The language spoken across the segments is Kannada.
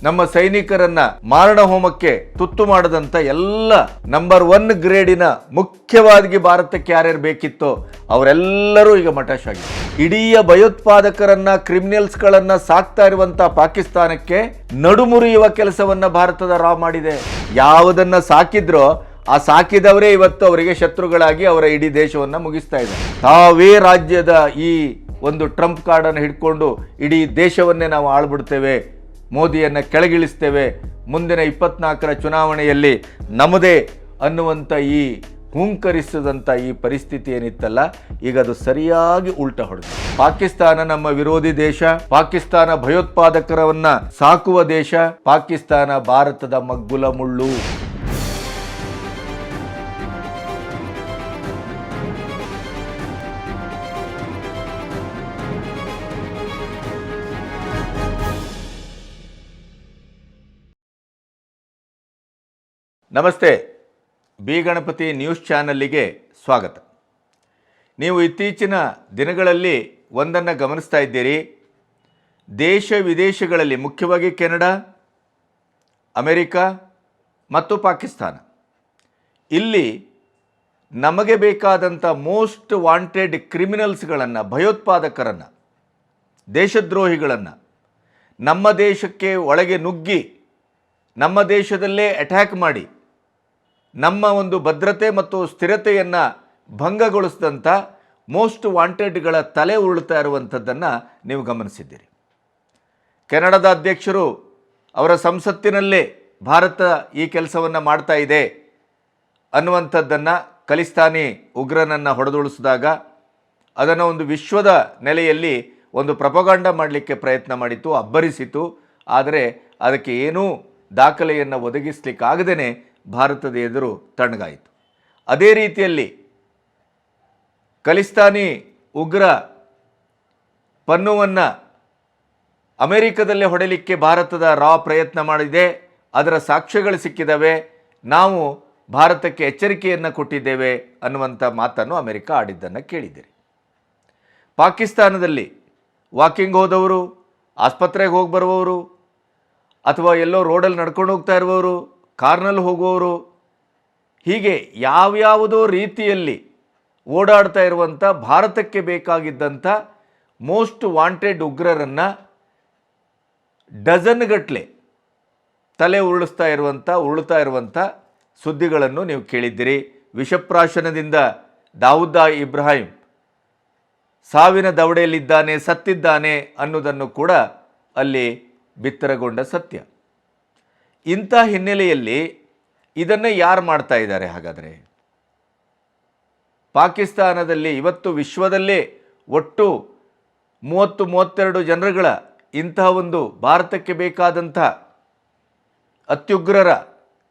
ನಮ್ಮ ಸೈನಿಕರನ್ನ ಮಾರಣ ಹೋಮಕ್ಕೆ ತುತ್ತು ಮಾಡದಂತ ಎಲ್ಲ ನಂಬರ್ ಒನ್ ಗ್ರೇಡಿನ ಮುಖ್ಯವಾಗಿ ಭಾರತಕ್ಕೆ ಯಾರ್ಯಾರು ಬೇಕಿತ್ತೋ ಅವರೆಲ್ಲರೂ ಈಗ ಮಟಾಶ್ ಆಗಿದೆ ಇಡೀ ಭಯೋತ್ಪಾದಕರನ್ನ ಕ್ರಿಮಿನಲ್ಸ್ಗಳನ್ನ ಸಾಕ್ತಾ ಇರುವಂತ ಪಾಕಿಸ್ತಾನಕ್ಕೆ ನಡುಮುರಿಯುವ ಕೆಲಸವನ್ನ ಭಾರತದ ರಾ ಮಾಡಿದೆ. ಯಾವುದನ್ನ ಸಾಕಿದ್ರೋ ಆ ಸಾಕಿದವರೇ ಇವತ್ತು ಅವರಿಗೆ ಶತ್ರುಗಳಾಗಿ ಅವರ ಇಡೀ ದೇಶವನ್ನ ಮುಗಿಸ್ತಾ ಇದೆ. ತಾವೇ ರಾಜ್ಯದ ಈ ಒಂದು ಟ್ರಂಪ್ ಕಾರ್ಡನ್ನು ಹಿಡ್ಕೊಂಡು ಇಡೀ ದೇಶವನ್ನೇ ನಾವು ಆಳ್ಬಿಡ್ತೇವೆ. ಮೋದಿಯನ್ನು ಕೆಳಗಿಳಿಸ್ತೇವೆ. ಮುಂದಿನ ಇಪ್ಪತ್ನಾಲ್ಕರ ಚುನಾವಣೆಯಲ್ಲಿ ನಮ್ಮದೇ ಅನ್ನುವಂಥ ಈ ಹುಂಕರಿಸಿದಂಥ ಈ ಪರಿಸ್ಥಿತಿ ಏನಿತ್ತಲ್ಲ, ಈಗ ಅದು ಸರಿಯಾಗಿ ಉಲ್ಟ ಹೊಡೆದು ಪಾಕಿಸ್ತಾನ ನಮ್ಮ ವಿರೋಧಿ ದೇಶ, ಪಾಕಿಸ್ತಾನ ಭಯೋತ್ಪಾದಕರವನ್ನ ಸಾಕುವ ದೇಶ, ಪಾಕಿಸ್ತಾನ ಭಾರತದ ಮಗ್ಗುಲ ಮುಳ್ಳು. ನಮಸ್ತೆ, ಬಿ ಗಣಪತಿ ನ್ಯೂಸ್ ಚಾನಲ್ಲಿಗೆ ಸ್ವಾಗತ. ನೀವು ಇತ್ತೀಚಿನ ದಿನಗಳಲ್ಲಿ ಒಂದನ್ನು ಗಮನಿಸ್ತಾ ಇದ್ದೀರಿ. ದೇಶ ವಿದೇಶಗಳಲ್ಲಿ, ಮುಖ್ಯವಾಗಿ ಕೆನಡಾ, ಅಮೆರಿಕ ಮತ್ತು ಪಾಕಿಸ್ತಾನ. ಇಲ್ಲಿ ನಮಗೆ ಬೇಕಾದಂಥ ಮೋಸ್ಟ್ ವಾಂಟೆಡ್ ಕ್ರಿಮಿನಲ್ಸ್ಗಳನ್ನು, ಭಯೋತ್ಪಾದಕರನ್ನು, ದೇಶದ್ರೋಹಿಗಳನ್ನು, ನಮ್ಮ ದೇಶಕ್ಕೆ ಒಳಗೆ ನುಗ್ಗಿ, ನಮ್ಮ ದೇಶದಲ್ಲೇ ಅಟ್ಯಾಕ್ ಮಾಡಿ ನಮ್ಮ ಒಂದು ಭದ್ರತೆ ಮತ್ತು ಸ್ಥಿರತೆಯನ್ನು ಭಂಗಗೊಳಿಸಿದಂಥ ಮೋಸ್ಟ್ ವಾಂಟೆಡ್ಗಳ ತಲೆ ಉರುಳ್ತಾ ಇರುವಂಥದ್ದನ್ನು ನೀವು ಗಮನಿಸಿದ್ದೀರಿ. ಕೆನಡಾದ ಅಧ್ಯಕ್ಷರು ಅವರ ಸಂಸತ್ತಿನಲ್ಲೇ ಭಾರತ ಈ ಕೆಲಸವನ್ನು ಮಾಡ್ತಾ ಇದೆ ಅನ್ನುವಂಥದ್ದನ್ನು ಖಲಿಸ್ತಾನಿ ಉಗ್ರನನ್ನು ಹೊಡೆದುಳಿಸಿದಾಗ ಅದನ್ನು ಒಂದು ವಿಶ್ವದ ನೆಲೆಯಲ್ಲಿ ಒಂದು ಪ್ರಪಗಾಂಡ ಮಾಡಲಿಕ್ಕೆ ಪ್ರಯತ್ನ ಮಾಡಿತು ಅಬ್ಬರಿಸಿತು ಆದರೆ ಅದಕ್ಕೆ ಏನೂ ದಾಖಲೆಯನ್ನು ಒದಗಿಸಲಿಕ್ಕಾಗದೇ ಭಾರತದ ಎದುರು ತಣ್ಣಗಾಯಿತು. ಅದೇ ರೀತಿಯಲ್ಲಿ ಖಲಿಸ್ತಾನಿ ಉಗ್ರ ಪನ್ನುವನ್ನು ಅಮೆರಿಕದಲ್ಲೇ ಹೊಡೆಯಲಿಕ್ಕೆ ಭಾರತದ ರಾ ಪ್ರಯತ್ನ ಮಾಡಿದೆ. ಅದರ ಸಾಕ್ಷ್ಯಗಳು ಸಿಕ್ಕಿದವೆ. ನಾವು ಭಾರತಕ್ಕೆ ಎಚ್ಚರಿಕೆಯನ್ನು ಕೊಟ್ಟಿದ್ದೇವೆ ಅನ್ನುವಂಥ ಮಾತನ್ನು ಅಮೆರಿಕ ಆಡಿದ್ದನ್ನು ಕೇಳಿದ್ದೀರಿ. ಪಾಕಿಸ್ತಾನದಲ್ಲಿ ವಾಕಿಂಗ್ ಹೋದವರು, ಆಸ್ಪತ್ರೆಗೆ ಹೋಗಿ ಬರುವವರು, ಅಥವಾ ಎಲ್ಲೋ ರೋಡಲ್ಲಿ ನಡ್ಕೊಂಡು ಹೋಗ್ತಾ ಇರುವವರು ಕಾರ್ನಲ್ಲಿ ಹೋಗೋರು ಹೀಗೆ ಯಾವ್ಯಾವುದೋ ರೀತಿಯಲ್ಲಿ ಓಡಾಡ್ತಾ ಇರುವಂಥ ಭಾರತಕ್ಕೆ ಬೇಕಾಗಿದ್ದಂಥ ಮೋಸ್ಟ್ ವಾಂಟೆಡ್ ಉಗ್ರರನ್ನು ಡಜನ್ಗಟ್ಟಲೆ ತಲೆ ಉರುಳಿಸ್ತಾ ಇರುವಂಥ, ಉರುಳ್ತಾ ಇರುವಂಥ ಸುದ್ದಿಗಳನ್ನು ನೀವು ಕೇಳಿದ್ದೀರಿ. ವಿಷಪ್ರಾಶನದಿಂದ ದಾವುದ್ದ ಇಬ್ರಾಹಿಂ ಸಾವಿನ ದವಡೆಯಲ್ಲಿದ್ದಾನೆ, ಸತ್ತಿದ್ದಾನೆ ಅನ್ನೋದನ್ನು ಕೂಡ ಅಲ್ಲಿ ಬಿತ್ತರಗೊಂಡ ಸತ್ಯ. ಇಂಥ ಹಿನ್ನೆಲೆಯಲ್ಲಿ ಇದನ್ನು ಯಾರು ಮಾಡ್ತಾ ಇದ್ದಾರೆ ಹಾಗಾದರೆ? ಪಾಕಿಸ್ತಾನದಲ್ಲಿ ಇವತ್ತು ವಿಶ್ವದಲ್ಲೇ ಒಟ್ಟು ಮೂವತ್ತು, ಮೂವತ್ತೆರಡು ಜನರುಗಳ ಇಂತಹ ಒಂದು ಭಾರತಕ್ಕೆ ಬೇಕಾದಂಥ ಅತ್ಯುಗ್ರರ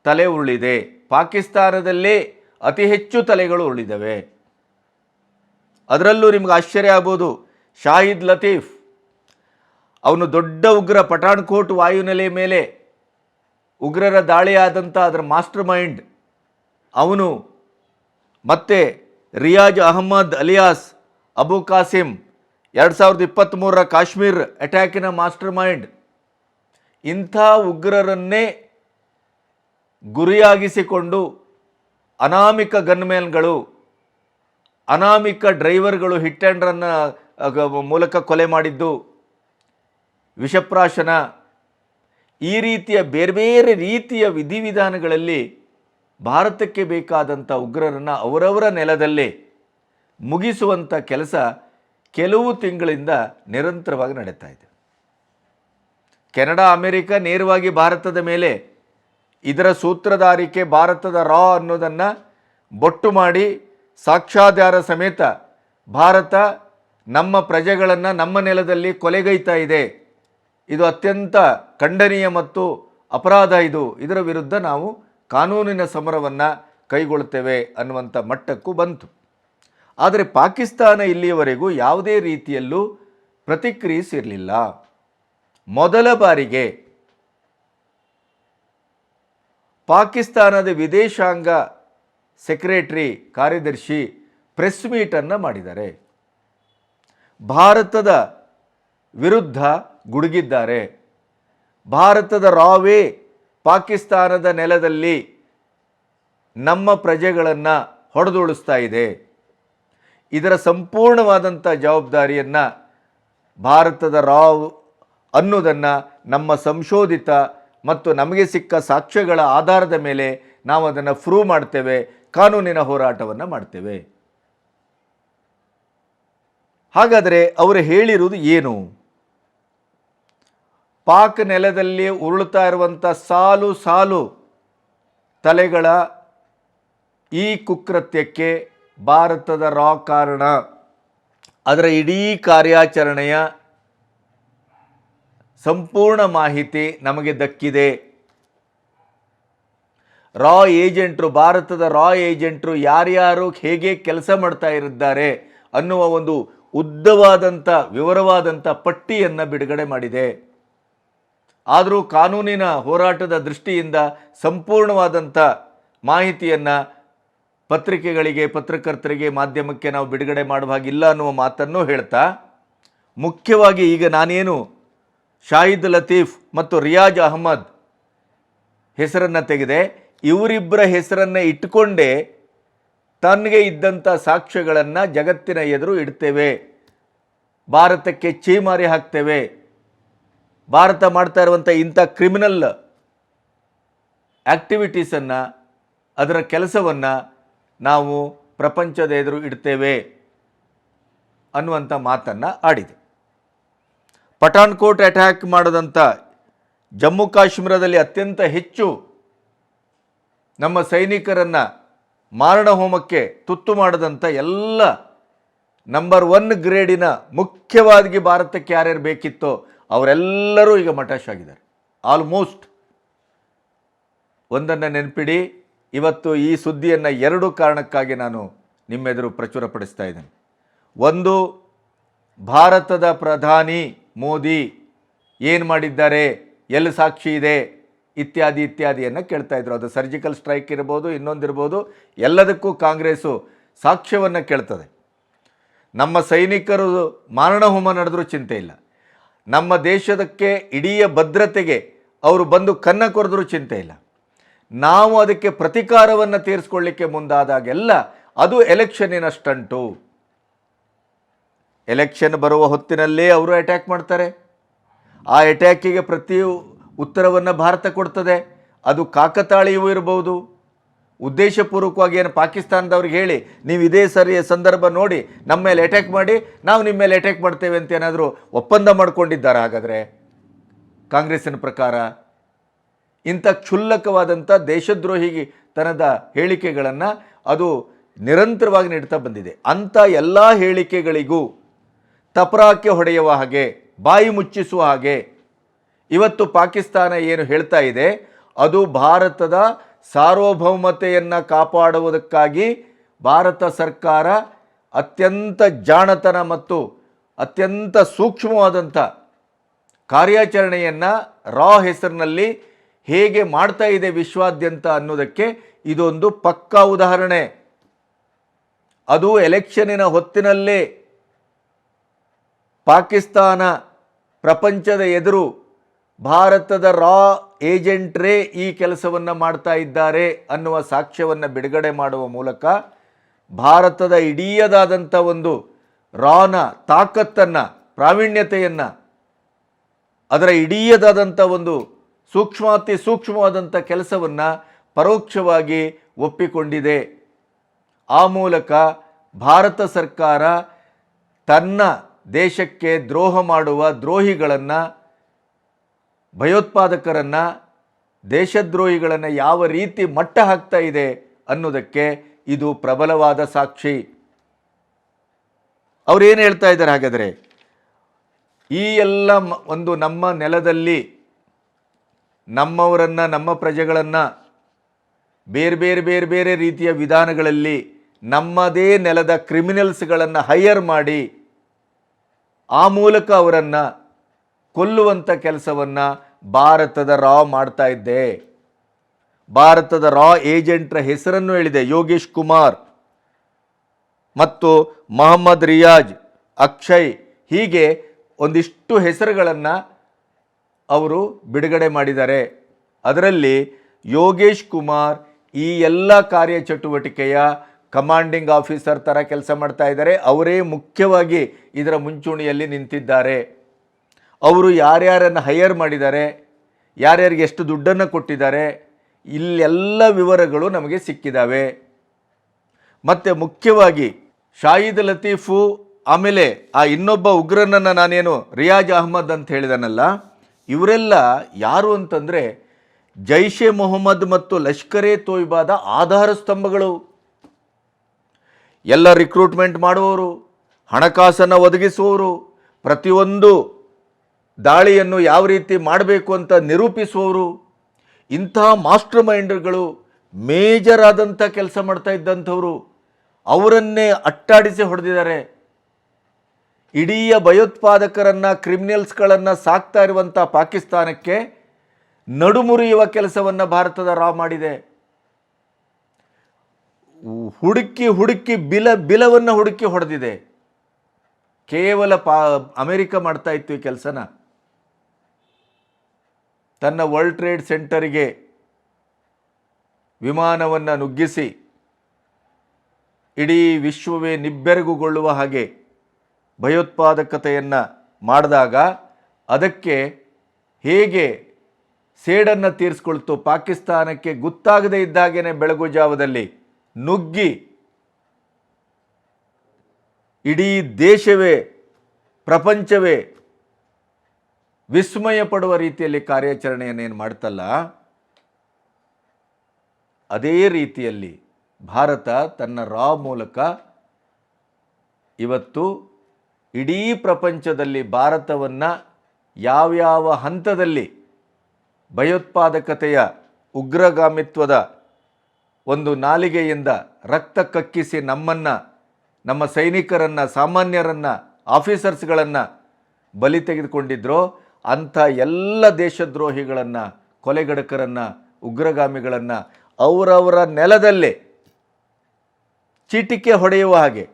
ತಲೆ ಉರುಳಿದೆ. ಪಾಕಿಸ್ತಾನದಲ್ಲೇ ಅತಿ ಹೆಚ್ಚು ತಲೆಗಳು ಉರುಳಿದವೆ. ಅದರಲ್ಲೂ ನಿಮ್ಗೆ ಆಶ್ಚರ್ಯ ಆಗ್ಬೋದು, ಶಾಹಿದ್ ಲತೀಫ್. ಅವನು ದೊಡ್ಡ ಉಗ್ರ, ಪಠಾಣ್ಕೋಟ್ ವಾಯುನೆಲೆ ಮೇಲೆ ಉಗ್ರರ ದಾಳಿಯಾದಂಥ ಅದರ ಮಾಸ್ಟರ್ ಮೈಂಡ್ ಅವನು ಮತ್ತೆ ರಿಯಾಜ್ ಅಹಮ್ಮದ್ ಅಲಿಯಾಸ್ ಅಬು ಕಾಸಿಂ ಎರಡು ಸಾವಿರದ ಇಪ್ಪತ್ತ್ಮೂರರ ಕಾಶ್ಮೀರ್ ಅಟ್ಯಾಕಿನ ಮಾಸ್ಟರ್ ಮೈಂಡ್. ಇಂಥ ಉಗ್ರರನ್ನೇ ಗುರಿಯಾಗಿಸಿಕೊಂಡು ಅನಾಮಿಕ ಗನ್ಮ್ಯಾನ್ಗಳು, ಅನಾಮಿಕ ಡ್ರೈವರ್ಗಳು ಹಿಟ್ ಆ್ಯಂಡ್ ಮೂಲಕ ಕೊಲೆ ಮಾಡಿದ್ದು ವಿಷಪ್ರಾಶನ ಈ ರೀತಿಯ ಬೇರೆ ಬೇರೆ ರೀತಿಯ ವಿಧಿವಿಧಾನಗಳಲ್ಲಿ ಭಾರತಕ್ಕೆ ಬೇಕಾದಂಥ ಉಗ್ರರನ್ನು ಅವರವರ ನೆಲದಲ್ಲೇ ಮುಗಿಸುವಂಥ ಕೆಲಸ ಕೆಲವು ತಿಂಗಳಿಂದ ನಿರಂತರವಾಗಿ ನಡೀತಾ ಇದೆ. ಕೆನಡಾ, ಅಮೆರಿಕ ನೇರವಾಗಿ ಭಾರತದ ಮೇಲೆ ಇದರ ಸೂತ್ರಧಾರಿಕೆ ಭಾರತದ ರಾ ಅನ್ನೋದನ್ನು ಬೊಟ್ಟು ಮಾಡಿ ಸಾಕ್ಷಾಧಾರ ಸಮೇತ ಭಾರತ ನಮ್ಮ ಪ್ರಜೆಗಳನ್ನು ನಮ್ಮ ನೆಲದಲ್ಲಿ ಕೊಲೆಗೈತಾ ಇದೆ. ಇದು ಅತ್ಯಂತ ಖಂಡನೀಯ ಮತ್ತು ಅಪರಾಧ ಇದು. ಇದರ ವಿರುದ್ಧ ನಾವು ಕಾನೂನಿನ ಸಮರವನ್ನು ಕೈಗೊಳ್ತೇವೆ ಅನ್ನುವಂಥ ಮಟ್ಟಕ್ಕೂ ಬಂತು. ಆದರೆ ಪಾಕಿಸ್ತಾನ ಇಲ್ಲಿಯವರೆಗೂ ಯಾವುದೇ ರೀತಿಯಲ್ಲೂ ಪ್ರತಿಕ್ರಿಯಿಸಿರಲಿಲ್ಲ. ಮೊದಲ ಬಾರಿಗೆ ಪಾಕಿಸ್ತಾನದ ವಿದೇಶಾಂಗ ಸೆಕ್ರೆಟರಿ ಕಾರ್ಯದರ್ಶಿ ಪ್ರೆಸ್ ಮೀಟನ್ನು ಮಾಡಿದ್ದಾರೆ. ಭಾರತದ ವಿರುದ್ಧ ಗುಡುಗಿದ್ದಾರೆ. ಭಾರತದ ರಾವೇ ಪಾಕಿಸ್ತಾನದ ನೆಲದಲ್ಲಿ ನಮ್ಮ ಪ್ರಜೆಗಳನ್ನು ಹೊಡೆದುಳಿಸ್ತಾ ಇದೆ. ಇದರ ಸಂಪೂರ್ಣವಾದಂಥ ಜವಾಬ್ದಾರಿಯನ್ನು ಭಾರತದ ರಾವ್ ಅನ್ನೋದನ್ನು ನಮ್ಮ ಸಂಶೋಧಿತ ಮತ್ತು ನಮಗೆ ಸಿಕ್ಕ ಸಾಕ್ಷ್ಯಗಳ ಆಧಾರದ ಮೇಲೆ ನಾವು ಅದನ್ನು ಪ್ರೂವ್ ಮಾಡ್ತೇವೆ, ಕಾನೂನಿನ ಹೋರಾಟವನ್ನು ಮಾಡ್ತೇವೆ. ಹಾಗಾದರೆ ಅವರು ಹೇಳಿರುವುದು ಏನು? ಪಾಕ್ ನೆಲದಲ್ಲಿ ಉರುಳ್ತಾ ಇರುವಂಥ ಸಾಲು ಸಾಲು ತಲೆಗಳ ಈ ಕುಕೃತ್ಯಕ್ಕೆ ಭಾರತದ ರಾ ಕಾರಣ. ಅದರ ಇಡೀ ಕಾರ್ಯಾಚರಣೆಯ ಸಂಪೂರ್ಣ ಮಾಹಿತಿ ನಮಗೆ ದಕ್ಕಿದೆ. ರಾ ಏಜೆಂಟ್ರು, ಭಾರತದ ರಾ ಏಜೆಂಟ್ರು ಯಾರ್ಯಾರು ಹೇಗೆ ಕೆಲಸ ಮಾಡ್ತಾ ಇರಿದ್ದಾರೆ ಅನ್ನುವ ಒಂದು ಉದ್ದವಾದಂಥ ವಿವರವಾದಂಥ ಪಟ್ಟಿಯನ್ನು ಬಿಡುಗಡೆ ಮಾಡಿದೆ. ಆದರೂ ಕಾನೂನಿನ ಹೋರಾಟದ ದೃಷ್ಟಿಯಿಂದ ಸಂಪೂರ್ಣವಾದಂಥ ಮಾಹಿತಿಯನ್ನು ಪತ್ರಿಕೆಗಳಿಗೆ, ಪತ್ರಕರ್ತರಿಗೆ, ಮಾಧ್ಯಮಕ್ಕೆ ನಾವು ಬಿಡುಗಡೆ ಮಾಡುವ ಹಾಗಿಲ್ಲ ಅನ್ನುವ ಮಾತನ್ನು ಹೇಳ್ತಾ, ಮುಖ್ಯವಾಗಿ ಈಗ ನಾನೇನು ಶಾಹಿದ್ ಲತೀಫ್ ಮತ್ತು ರಿಯಾಜ್ ಅಹಮದ್ ಹೆಸರನ್ನು ತೆಗೆದೆ, ಇವರಿಬ್ಬರ ಹೆಸರನ್ನು ಇಟ್ಟುಕೊಂಡೇ ತನಗೆ ಇದ್ದಂಥ ಸಾಕ್ಷ್ಯಗಳನ್ನು ಜಗತ್ತಿನ ಎದುರು ಇಡ್ತೇವೆ, ಭಾರತಕ್ಕೆ ಚೀಮಾರಿ ಹಾಕ್ತೇವೆ ಭಾರತ ಮಾಡ್ತಾ ಇರುವಂಥ ಇಂಥ ಕ್ರಿಮಿನಲ್ ಆ್ಯಕ್ಟಿವಿಟೀಸನ್ನು ಅದರ ಕೆಲಸವನ್ನು ನಾವು ಪ್ರಪಂಚದ ಎದುರು ಇಡ್ತೇವೆ ಅನ್ನುವಂಥ ಮಾತನ್ನು ಆಡಿದೆ. ಪಠಾಣ್ಕೋಟ್ ಅಟ್ಯಾಕ್ ಮಾಡದಂಥ ಜಮ್ಮು ಕಾಶ್ಮೀರದಲ್ಲಿ ಅತ್ಯಂತ ಹೆಚ್ಚು ನಮ್ಮ ಸೈನಿಕರನ್ನು ಮಾರಣ ಹೋಮಕ್ಕೆ ತುತ್ತು ಮಾಡದಂಥ ಎಲ್ಲ ನಂಬರ್ ಒನ್ ಗ್ರೇಡಿನ ಮುಖ್ಯವಾಗಿ ಭಾರತಕ್ಕೆ ಯಾರ್ಯಾರು ಬೇಕಿತ್ತೋ ಅವರೆಲ್ಲರೂ ಈಗ ಮಟಾಶ್ ಆಗಿದ್ದಾರೆ. ಆಲ್ಮೋಸ್ಟ್ ಒಂದನ್ನು ನೆನಪಿಡಿ, ಇವತ್ತು ಈ ಸುದ್ದಿಯನ್ನು ಎರಡು ಕಾರಣಕ್ಕಾಗಿ ನಾನು ನಿಮ್ಮೆದುರು ಪ್ರಚುರಪಡಿಸ್ತಾ ಇದ್ದೇನೆ. ಒಂದು, ಭಾರತದ ಪ್ರಧಾನಿ ಮೋದಿ ಏನು ಮಾಡಿದ್ದಾರೆ, ಎಲ್ಲಿ ಸಾಕ್ಷಿ ಇದೆ, ಇತ್ಯಾದಿ ಇತ್ಯಾದಿಯನ್ನು ಕೇಳ್ತಾ ಇದ್ರು. ಅದು ಸರ್ಜಿಕಲ್ ಸ್ಟ್ರೈಕ್ ಇರ್ಬೋದು ಇನ್ನೊಂದಿರ್ಬೋದು ಎಲ್ಲದಕ್ಕೂ ಕಾಂಗ್ರೆಸ್ಸು ಸಾಕ್ಷ್ಯವನ್ನು ಕೇಳ್ತದೆ. ನಮ್ಮ ಸೈನಿಕರು ಮಾರಣ ಹೋಮ ನಡೆದರೂ ಚಿಂತೆ ಇಲ್ಲ. ನಮ್ಮ ದೇಶದಕ್ಕೆ ಇಡೀ ಭದ್ರತೆಗೆ ಅವರು ಬಂದು ಕನ್ನ ಕೊರೆದ್ರೂ ಚಿಂತೆ ಇಲ್ಲ. ನಾವು ಅದಕ್ಕೆ ಪ್ರತಿಕಾರವನ್ನು ತೀರಿಸ್ಕೊಳ್ಳಿಕ್ಕೆ ಮುಂದಾದಾಗೆಲ್ಲ ಅದು ಎಲೆಕ್ಷನ್ನಿನ ಸ್ಟಂಟು. ಎಲೆಕ್ಷನ್ ಬರುವ ಹೊತ್ತಿನಲ್ಲೇ ಅವರು ಅಟ್ಯಾಕ್ ಮಾಡ್ತಾರೆ. ಆ ಅಟ್ಯಾಕಿಗೆ ಪ್ರತಿ ಉತ್ತರವನ್ನು ಭಾರತ ಕೊಡ್ತದೆ. ಅದು ಕಾಕತಾಳೀಯವೂ ಇರಬಹುದು ಉದ್ದೇಶಪೂರ್ವಕವಾಗಿ ಏನು ಪಾಕಿಸ್ತಾನದವ್ರಿಗೆ ಹೇಳಿ, ನೀವು ಇದೇ ಸರಿಯ ಸಂದರ್ಭ ನೋಡಿ, ನಮ್ಮ ಮೇಲೆ ಅಟ್ಯಾಕ್ ಮಾಡಿ, ನಾವು ನಿಮ್ಮ ಮೇಲೆ ಅಟ್ಯಾಕ್ ಮಾಡ್ತೇವೆ ಅಂತ ಏನಾದರೂ ಒಪ್ಪಂದ ಮಾಡಿಕೊಂಡಿದ್ದಾರೆ ಹಾಗಾದರೆ? ಕಾಂಗ್ರೆಸ್ಸಿನ ಪ್ರಕಾರ ಇಂಥ ಕ್ಷುಲ್ಲಕವಾದಂಥ ದೇಶದ್ರೋಹಿಗೆ ತನದ ಹೇಳಿಕೆಗಳನ್ನು ಅದು ನಿರಂತರವಾಗಿ ನೀಡ್ತಾ ಬಂದಿದೆ. ಅಂಥ ಎಲ್ಲ ಹೇಳಿಕೆಗಳಿಗೂ ತಪರಾಕೆ ಹೊಡೆಯುವ ಹಾಗೆ, ಬಾಯಿ ಮುಚ್ಚಿಸುವ ಹಾಗೆ ಇವತ್ತು ಪಾಕಿಸ್ತಾನ ಏನು ಹೇಳ್ತಾ ಇದೆ, ಅದು ಭಾರತದ ಸಾರ್ವಭೌಮತೆಯನ್ನು ಕಾಪಾಡುವುದಕ್ಕಾಗಿ ಭಾರತ ಸರ್ಕಾರ ಅತ್ಯಂತ ಜಾಣತನ ಮತ್ತು ಅತ್ಯಂತ ಸೂಕ್ಷ್ಮವಾದಂಥ ಕಾರ್ಯಾಚರಣೆಯನ್ನು ರಾ ಹೆಸರಿನಲ್ಲಿ ಹೇಗೆ ಮಾಡ್ತಾ ಇದೆ ವಿಶ್ವಾದ್ಯಂತ ಅನ್ನೋದಕ್ಕೆ ಇದೊಂದು ಪಕ್ಕಾ ಉದಾಹರಣೆ. ಅದು ಎಲೆಕ್ಷನಿನ ಹೊತ್ತಿನಲ್ಲೇ ಪಾಕಿಸ್ತಾನ ಪ್ರಪಂಚದ ಎದುರು ಭಾರತದ ರಾ ಏಜೆಂಟ್ರೇ ಈ ಕೆಲಸವನ್ನು ಮಾಡ್ತಾ ಇದ್ದಾರೆ ಅನ್ನುವ ಸಾಕ್ಷ್ಯವನ್ನು ಬಿಡುಗಡೆ ಮಾಡುವ ಮೂಲಕ ಭಾರತದ ಇಡೀಯದಾದಂಥ ಒಂದು ರಾನ ತಾಕತ್ತನ್ನು, ಪ್ರಾವೀಣ್ಯತೆಯನ್ನು, ಅದರ ಇಡೀಯದಾದಂಥ ಒಂದು ಸೂಕ್ಷ್ಮಾತಿ ಸೂಕ್ಷ್ಮವಾದಂಥ ಕೆಲಸವನ್ನು ಪರೋಕ್ಷವಾಗಿ ಒಪ್ಪಿಕೊಂಡಿದೆ. ಆ ಮೂಲಕ ಭಾರತ ಸರ್ಕಾರ ತನ್ನ ದೇಶಕ್ಕೆ ದ್ರೋಹ ಮಾಡುವ ದ್ರೋಹಿಗಳನ್ನು ಭಯೋತ್ಪಾದಕರನ್ನು, ದೇಶದ್ರೋಹಿಗಳನ್ನು ಯಾವ ರೀತಿ ಮಟ್ಟ ಹಾಕ್ತಾ ಇದೆ ಅನ್ನೋದಕ್ಕೆ ಇದು ಪ್ರಬಲವಾದ ಸಾಕ್ಷಿ. ಅವರೇನು ಹೇಳ್ತಾ ಇದ್ದಾರೆ ಹಾಗಾದರೆ? ಈ ಎಲ್ಲ ಒಂದು ನಮ್ಮ ನೆಲದಲ್ಲಿ ನಮ್ಮವರನ್ನು, ನಮ್ಮ ಪ್ರಜೆಗಳನ್ನು ಬೇರೆ ಬೇರೆ ಬೇರೆ ಬೇರೆ ರೀತಿಯ ವಿಧಾನಗಳಲ್ಲಿ ನಮ್ಮದೇ ನೆಲದ ಕ್ರಿಮಿನಲ್ಸ್ಗಳನ್ನು ಹೈಯರ್ ಮಾಡಿ ಆ ಮೂಲಕ ಅವರನ್ನು ಕೊಲ್ಲುವಂಥ ಕೆಲಸವನ್ನು ಭಾರತದ ರಾ ಮಾಡ್ತಾ ಇದ್ದೆ. ಭಾರತದ ರಾ ಏಜೆಂಟ್ರ ಹೆಸರನ್ನು ಹೇಳಿದೆ, ಯೋಗೇಶ್ ಕುಮಾರ್. ಮತ್ತು ಮೊಹಮ್ಮದ್ ರಿಯಾಜ್, ಅಕ್ಷಯ್, ಹೀಗೆ ಒಂದಿಷ್ಟು ಹೆಸರುಗಳನ್ನು ಅವರು ಬಿಡುಗಡೆ ಮಾಡಿದ್ದಾರೆ. ಅದರಲ್ಲಿ ಯೋಗೇಶ್ ಕುಮಾರ್ ಈ ಎಲ್ಲ ಕಾರ್ಯಚಟುವಟಿಕೆಯ ಕಮಾಂಡಿಂಗ್ ಆಫೀಸರ್ ಥರ ಕೆಲಸ ಮಾಡ್ತಾ ಇದ್ದಾರೆ. ಅವರೇ ಮುಖ್ಯವಾಗಿ ಇದರ ಮುಂಚೂಣಿಯಲ್ಲಿ ನಿಂತಿದ್ದಾರೆ. ಅವರು ಯಾರ್ಯಾರನ್ನು ಹೈಯರ್ ಮಾಡಿದ್ದಾರೆ, ಯಾರ್ಯಾರಿಗೆ ಎಷ್ಟು ದುಡ್ಡನ್ನು ಕೊಟ್ಟಿದ್ದಾರೆ, ಇಲ್ಲೆಲ್ಲ ವಿವರಗಳು ನಮಗೆ ಸಿಕ್ಕಿದ್ದಾವೆ ಮತ್ತು ಮುಖ್ಯವಾಗಿ ಶಾಹಿದ್ ಲತೀಫು ಆಮೇಲೆ ಆ ಇನ್ನೊಬ್ಬ ಉಗ್ರನನ್ನು ನಾನೇನು ರಿಯಾಜ್ ಅಹ್ಮದ್ ಅಂತ ಹೇಳಿದನಲ್ಲ, ಇವರೆಲ್ಲ ಯಾರು ಅಂತಂದರೆ ಜೈಷೆ ಮೊಹಮ್ಮದ್ ಮತ್ತು ಲಷ್ಕರೇ ತೋಯ್ಬಾದ ಆಧಾರ ಸ್ತಂಭಗಳು. ಎಲ್ಲ ರಿಕ್ರೂಟ್ಮೆಂಟ್ ಮಾಡುವವರು, ಹಣಕಾಸನ್ನು ಒದಗಿಸುವವರು, ಪ್ರತಿಯೊಂದು ದಾಳಿಯನ್ನು ಯಾವ ರೀತಿ ಮಾಡಬೇಕು ಅಂತ ನಿರೂಪಿಸುವವರು ಇಂತಹ ಮಾಸ್ಟರ್ ಮೈಂಡರ್ಗಳು ಮೇಜರ್ ಆದಂಥ ಕೆಲಸ ಮಾಡ್ತಾ ಇದ್ದಂಥವರು ಅವರನ್ನೇ ಅಟ್ಟಾಡಿಸಿ ಹೊಡೆದಿದ್ದಾರೆ. ಇಡೀ ಭಯೋತ್ಪಾದಕರನ್ನು, ಕ್ರಿಮಿನಲ್ಸ್ಗಳನ್ನು ಸಾಕ್ತಾ ಇರುವಂಥ ಪಾಕಿಸ್ತಾನಕ್ಕೆ ನಡುಮುರಿಯುವ ಕೆಲಸವನ್ನು ಭಾರತದ ರಾವ್ ಮಾಡಿದೆ. ಹುಡುಕಿ ಹುಡುಕಿ ಬಿಲ, ಬಿಲವನ್ನು ಹುಡುಕಿ ಹೊಡೆದಿದೆ. ಕೇವಲ ಪಾ, ಅಮೆರಿಕ ಮಾಡ್ತಾ ಇತ್ತು ಈ ಕೆಲಸನ. ತನ್ನ ವರ್ಲ್ಡ್ ಟ್ರೇಡ್ ಸೆಂಟರಿಗೆ ವಿಮಾನವನ್ನು ನುಗ್ಗಿಸಿ ಇಡೀ ವಿಶ್ವವೇ ನಿಬ್ಬೆರಗುಗೊಳ್ಳುವ ಹಾಗೆ ಭಯೋತ್ಪಾದಕತೆಯನ್ನು ಮಾಡಿದಾಗ ಅದಕ್ಕೆ ಹೇಗೆ ಸೇಡನ್ನು ತೀರಿಸ್ಕೊಳ್ತು ಪಾಕಿಸ್ತಾನಕ್ಕೆ ಗೊತ್ತಾಗದೇ ಇದ್ದಾಗೇ ಬೆಳಗು ಜಾವದಲ್ಲಿ ನುಗ್ಗಿ ಇಡೀ ದೇಶವೇ ಪ್ರಪಂಚವೇ ವಿಸ್ಮಯ ಪಡುವ ರೀತಿಯಲ್ಲಿ ಕಾರ್ಯಾಚರಣೆಯನ್ನೇನು ಮಾಡ್ತಲ್ಲ, ಅದೇ ರೀತಿಯಲ್ಲಿ ಭಾರತ ತನ್ನ ರಾ ಮೂಲಕ ಇವತ್ತು ಇಡೀ ಪ್ರಪಂಚದಲ್ಲಿ ಭಾರತವನ್ನು ಯಾವ್ಯಾವ ಹಂತದಲ್ಲಿ ಭಯೋತ್ಪಾದಕತೆಯ ಉಗ್ರಗಾಮಿತ್ವದ ಒಂದು ನಾಲಿಗೆಯಿಂದ ರಕ್ತ ಕಕ್ಕಿಸಿ ನಮ್ಮನ್ನು, ನಮ್ಮ ಸೈನಿಕರನ್ನು, ಸಾಮಾನ್ಯರನ್ನು, ಆಫೀಸರ್ಸ್ಗಳನ್ನು ಬಲಿ ತೆಗೆದುಕೊಂಡಿದ್ರೋ ಅಂಥ ಎಲ್ಲ ದೇಶದ್ರೋಹಿಗಳನ್ನು, ಕೊಲೆಗಡಕರನ್ನು, ಉಗ್ರಗಾಮಿಗಳನ್ನು ಅವರವರ ನೆಲದಲ್ಲೇ ಚೀಟಿಕೆ ಹೊಡೆಯುವ ಹಾಗೆ.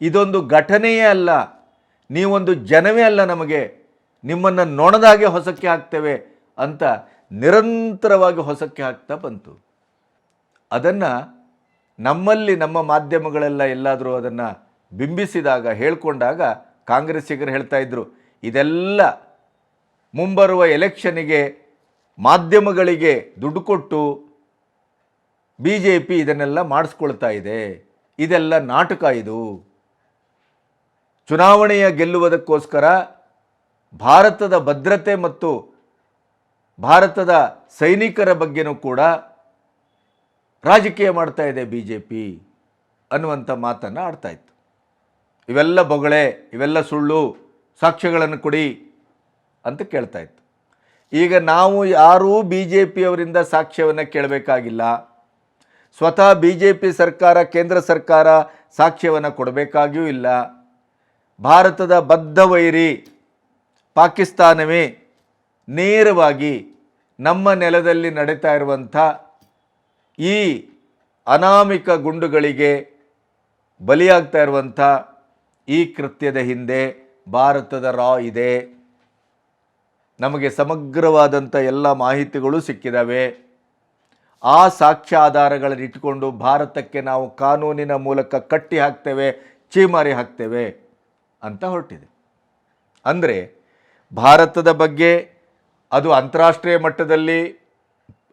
ಇದೊಂದು ಘಟನೆಯೇ ಅಲ್ಲ. ನೀವೊಂದು ಜನವೇ ಅಲ್ಲ ನಮಗೆ. ನಿಮ್ಮನ್ನು ನೊಣದಾಗೆ ಹೊಸಕ್ಕೆ ಹಾಕ್ತೇವೆ ಅಂತ ನಿರಂತರವಾಗಿ ಹೊಸಕ್ಕೆ ಹಾಕ್ತಾ ಬಂತು. ಅದನ್ನು ನಮ್ಮಲ್ಲಿ ನಮ್ಮ ಮಾಧ್ಯಮಗಳೆಲ್ಲ ಎಲ್ಲಾದರೂ ಅದನ್ನು ಬಿಂಬಿಸಿದಾಗ, ಹೇಳ್ಕೊಂಡಾಗ ಕಾಂಗ್ರೆಸ್ಸಿಗರು ಹೇಳ್ತಾ ಇದ್ದರು ಇದೆಲ್ಲ ಮುಂಬರುವ ಎಲೆಕ್ಷನಿಗೆ ಮಾಧ್ಯಮಗಳಿಗೆ ದುಡ್ಡು ಕೊಟ್ಟು ಬಿ ಜೆ ಪಿ ಇದನ್ನೆಲ್ಲ ಮಾಡಿಸ್ಕೊಳ್ತಾ ಇದೆ. ಇದೆಲ್ಲ ನಾಟಕ ಇದು. ಚುನಾವಣೆಯ ಗೆಲ್ಲುವುದಕ್ಕೋಸ್ಕರ ಭಾರತದ ಭದ್ರತೆ ಮತ್ತು ಭಾರತದ ಸೈನಿಕರ ಬಗ್ಗೆನೂ ಕೂಡ ರಾಜಕೀಯ ಮಾಡ್ತಾ ಇದೆ ಬಿ ಜೆ ಪಿ ಅನ್ನುವಂಥ ಮಾತನ್ನು ಆಡ್ತಾ ಇತ್ತು. ಇವೆಲ್ಲ ಬೊಗಳೆ, ಇವೆಲ್ಲ ಸುಳ್ಳು, ಸಾಕ್ಷ್ಯಗಳನ್ನು ಕೊಡಿ. ಅಂತ ಕೇಳ್ತಾ ಇತ್ತು. ಈಗ ನಾವು ಯಾರೂ ಬಿ ಜೆ ಪಿಯವರಿಂದ ಸಾಕ್ಷ್ಯವನ್ನು ಕೇಳಬೇಕಾಗಿಲ್ಲ. ಸ್ವತಃ ಬಿ ಜೆ ಪಿ ಸರ್ಕಾರ, ಕೇಂದ್ರ ಸರ್ಕಾರ ಸಾಕ್ಷ್ಯವನ್ನು ಕೊಡಬೇಕಾಗಿಯೂ ಇಲ್ಲ. ಭಾರತದ ಬದ್ಧ ವೈರಿ ಪಾಕಿಸ್ತಾನವೇ ನೇರವಾಗಿ ನಮ್ಮ ನೆಲದಲ್ಲಿ ನಡೀತಾ ಇರುವಂಥ ಈ ಅನಾಮಿಕ ಗುಂಡುಗಳಿಗೆ ಬಲಿಯಾಗ್ತಾ ಇರುವಂಥ ಈ ಕೃತ್ಯದ ಹಿಂದೆ ಭಾರತದ ರಾ ಇದೆ. ನಮಗೆ ಸಮಗ್ರವಾದಂಥ ಎಲ್ಲ ಮಾಹಿತಿಗಳು ಸಿಕ್ಕಿದ್ದಾವೆ ಆ ಸಾಕ್ಷ್ಯ ಆಧಾರಗಳನ್ನು ಇಟ್ಟುಕೊಂಡು ಭಾರತಕ್ಕೆ ನಾವು ಕಾನೂನಿನ ಮೂಲಕ ಕಟ್ಟಿ ಹಾಕ್ತೇವೆ, ಚೀಮಾರಿ ಹಾಕ್ತೇವೆ ಅಂತ ಹೊರಟಿದೆ. ಅಂದರೆ ಭಾರತದ ಬಗ್ಗೆ ಅದು ಅಂತಾರಾಷ್ಟ್ರೀಯ ಮಟ್ಟದಲ್ಲಿ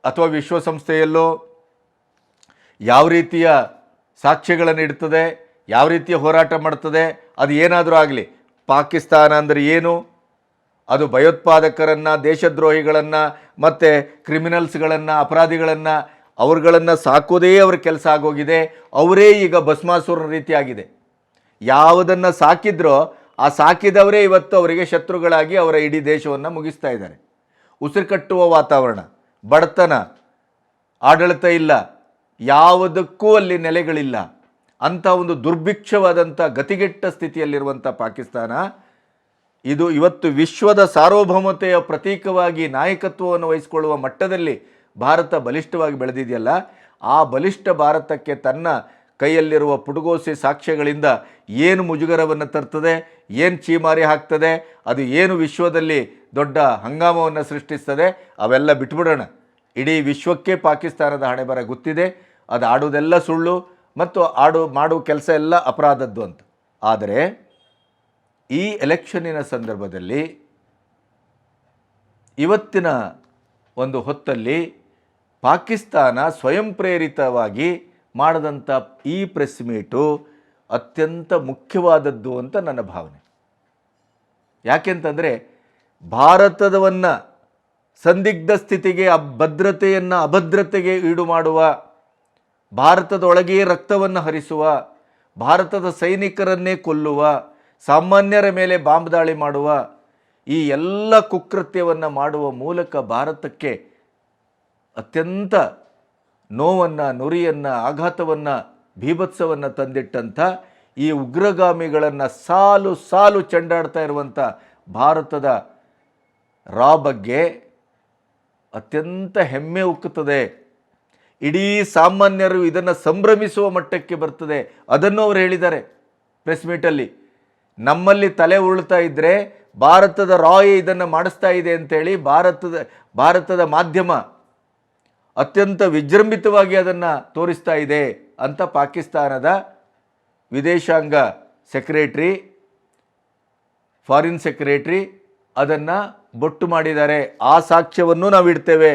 ಅಥವಾ ವಿಶ್ವಸಂಸ್ಥೆಯಲ್ಲೋ ಯಾವ ರೀತಿಯ ಸಾಕ್ಷ್ಯಗಳನ್ನು ಇಡ್ತದೆ, ಯಾವ ರೀತಿಯ ಹೋರಾಟ ಮಾಡ್ತದೆ, ಅದು ಏನಾದರೂ ಆಗಲಿ, ಪಾಕಿಸ್ತಾನ ಅಂದರೆ ಏನು ಅದು ಭಯೋತ್ಪಾದಕರನ್ನು, ದೇಶದ್ರೋಹಿಗಳನ್ನು, ಮತ್ತು ಕ್ರಿಮಿನಲ್ಸ್ಗಳನ್ನು, ಅಪರಾಧಿಗಳನ್ನು, ಅವ್ರುಗಳನ್ನು ಸಾಕೋದೇ ಅವ್ರ ಕೆಲಸ ಆಗೋಗಿದೆ. ಅವರೇ ಈಗ ಭಸ್ಮಾಸುರ ರೀತಿಯಾಗಿದೆ. ಯಾವುದನ್ನು ಸಾಕಿದ್ರೋ ಆ ಸಾಕಿದವರೇ ಇವತ್ತು ಅವರಿಗೆ ಶತ್ರುಗಳಾಗಿ ಅವರ ಇಡೀ ದೇಶವನ್ನು ಮುಗಿಸ್ತಾ ಇದ್ದಾರೆ. ಉಸಿರು ಕಟ್ಟುವ ವಾತಾವರಣ, ಬಡತನ, ಆಡಳಿತ ಇಲ್ಲ, ಯಾವುದಕ್ಕೂ ಅಲ್ಲಿ ನೆಲೆಗಳಿಲ್ಲ. ಅಂಥ ಒಂದು ದುರ್ಭಿಕ್ಷವಾದಂಥ ಗತಿಗೆಟ್ಟ ಸ್ಥಿತಿಯಲ್ಲಿರುವಂಥ ಪಾಕಿಸ್ತಾನ ಇದು ಇವತ್ತು ವಿಶ್ವದ ಸಾರ್ವಭೌಮತೆಯ ಪ್ರತೀಕವಾಗಿ ನಾಯಕತ್ವವನ್ನು ವಹಿಸಿಕೊಳ್ಳುವ ಮಟ್ಟದಲ್ಲಿ ಭಾರತ ಬಲಿಷ್ಠವಾಗಿ ಬೆಳೆದಿದೆಯಲ್ಲ, ಆ ಬಲಿಷ್ಠ ಭಾರತಕ್ಕೆ ತನ್ನ ಕೈಯಲ್ಲಿರುವ ಪುಡುಗೋಸಿ ಸಾಕ್ಷ್ಯಗಳಿಂದ ಏನು ಮುಜುಗರವನ್ನು ತರ್ತದೆ, ಏನು ಚೀಮಾರಿ ಹಾಕ್ತದೆ, ಅದು ಏನು ವಿಶ್ವದಲ್ಲಿ ದೊಡ್ಡ ಹಂಗಾಮವನ್ನು ಸೃಷ್ಟಿಸ್ತದೆ, ಅವೆಲ್ಲ ಬಿಟ್ಬಿಡೋಣ. ಇಡೀ ವಿಶ್ವಕ್ಕೆ ಪಾಕಿಸ್ತಾನದ ಹಣೆಬರ ಗೊತ್ತಿದೆ, ಅದು ಆಡೋದೆಲ್ಲ ಸುಳ್ಳು ಮತ್ತು ಆಡು ಮಾಡುವ ಕೆಲಸ ಎಲ್ಲ ಅಪರಾಧದ್ದು ಅಂತ. ಆದರೆ ಈ ಎಲೆಕ್ಷನ್ನಿನ ಸಂದರ್ಭದಲ್ಲಿ ಇವತ್ತಿನ ಒಂದು ಹೊತ್ತಲ್ಲಿ ಪಾಕಿಸ್ತಾನ ಸ್ವಯಂ ಪ್ರೇರಿತವಾಗಿ ಮಾಡಿದಂಥ ಈ ಪ್ರೆಸ್ ಮೀಟು ಅತ್ಯಂತ ಮುಖ್ಯವಾದದ್ದು ಅಂತ ನನ್ನ ಭಾವನೆ. ಯಾಕೆಂತಂದರೆ ಭಾರತದವನ್ನು ಸಂದಿಗ್ಧ ಸ್ಥಿತಿಗೆ ಭದ್ರತೆಯನ್ನು ಅಭದ್ರತೆಗೆ ಈಡು ಮಾಡುವ ಭಾರತದೊಳಗೆಯೇ ರಕ್ತವನ್ನು ಹರಿಸುವ, ಭಾರತದ ಸೈನಿಕರನ್ನೇ ಕೊಲ್ಲುವ ಸಾಮಾನ್ಯರ ಮೇಲೆ ಬಾಂಬ್ ದಾಳಿ ಮಾಡುವ ಈ ಎಲ್ಲ ಕುಕೃತ್ಯವನ್ನು ಮಾಡುವ ಮೂಲಕ ಭಾರತಕ್ಕೆ ಅತ್ಯಂತ ನೋವನ್ನು, ನುರಿಯನ್ನು, ಆಘಾತವನ್ನು, ಭೀಭತ್ಸವನ್ನು ತಂದಿಟ್ಟಂಥ ಈ ಉಗ್ರಗಾಮಿಗಳನ್ನು ಸಾಲು ಸಾಲು ಚೆಂಡಾಡ್ತಾ ಇರುವಂಥ ಭಾರತದ ರಾ ಬಗ್ಗೆ ಅತ್ಯಂತ ಹೆಮ್ಮೆ ಉಕ್ಕುತ್ತದೆ. ಇಡೀ ಸಾಮಾನ್ಯರು ಇದನ್ನು ಸಂಭ್ರಮಿಸುವ ಮಟ್ಟಕ್ಕೆ ಬರ್ತದೆ. ಅದನ್ನು ಅವರು ಹೇಳಿದ್ದಾರೆ ಪ್ರೆಸ್ ಮೀಟಲ್ಲಿ. ನಮ್ಮಲ್ಲಿ ತಲೆ ಉರುಳ್ತಾ ಇದ್ದರೆ ಭಾರತದ ರಾಯ್ ಇದನ್ನು ಮಾಡಿಸ್ತಾ ಇದೆ ಅಂತೇಳಿ ಭಾರತದ ಭಾರತದ ಮಾಧ್ಯಮ ಅತ್ಯಂತ ವಿಜೃಂಭಿತವಾಗಿ ಅದನ್ನು ತೋರಿಸ್ತಾ ಇದೆ ಅಂತ ಪಾಕಿಸ್ತಾನದ ವಿದೇಶಾಂಗ ಸೆಕ್ರೆಟ್ರಿ, ಫಾರಿನ್ ಸೆಕ್ರೆಟ್ರಿ ಅದನ್ನು ಬೊಟ್ಟು ಮಾಡಿದ್ದಾರೆ. ಆ ಸಾಕ್ಷ್ಯವನ್ನು ನಾವು ಇಡ್ತೇವೆ.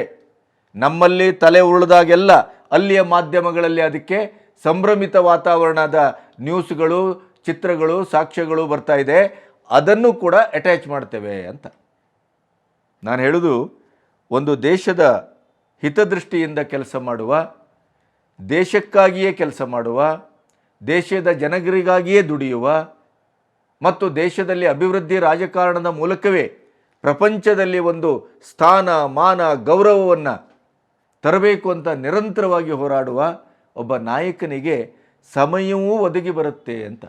ನಮ್ಮಲ್ಲಿ ತಲೆ ಉಳಿದಾಗೆಲ್ಲ ಅಲ್ಲಿಯ ಮಾಧ್ಯಮಗಳಲ್ಲಿ ಅದಕ್ಕೆ ಸಂಭ್ರಮಿತ ವಾತಾವರಣದ ನ್ಯೂಸ್ಗಳು ಚಿತ್ರಗಳು, ಸಾಕ್ಷ್ಯಗಳು ಬರ್ತಾ ಇದೆ. ಅದನ್ನು ಕೂಡ ಅಟ್ಯಾಚ್ ಮಾಡ್ತೇವೆ ಅಂತ. ನಾನು ಹೇಳೋದು, ಒಂದು ದೇಶದ ಹಿತದೃಷ್ಟಿಯಿಂದ ಕೆಲಸ ಮಾಡುವ, ದೇಶಕ್ಕಾಗಿಯೇ ಕೆಲಸ ಮಾಡುವ, ದೇಶದ ಜನಗರಿಗಾಗಿಯೇ ದುಡಿಯುವ ಮತ್ತು ದೇಶದಲ್ಲಿ ಅಭಿವೃದ್ಧಿ ರಾಜಕಾರಣದ ಮೂಲಕವೇ ಪ್ರಪಂಚದಲ್ಲಿ ಒಂದು ಸ್ಥಾನ, ಮಾನ, ಗೌರವವನ್ನು ತರಬೇಕು ಅಂತ ನಿರಂತರವಾಗಿ ಹೋರಾಡುವ ಒಬ್ಬ ನಾಯಕನಿಗೆ ಸಮಯವೂ ಒದಗಿ ಬರುತ್ತೆ ಅಂತ.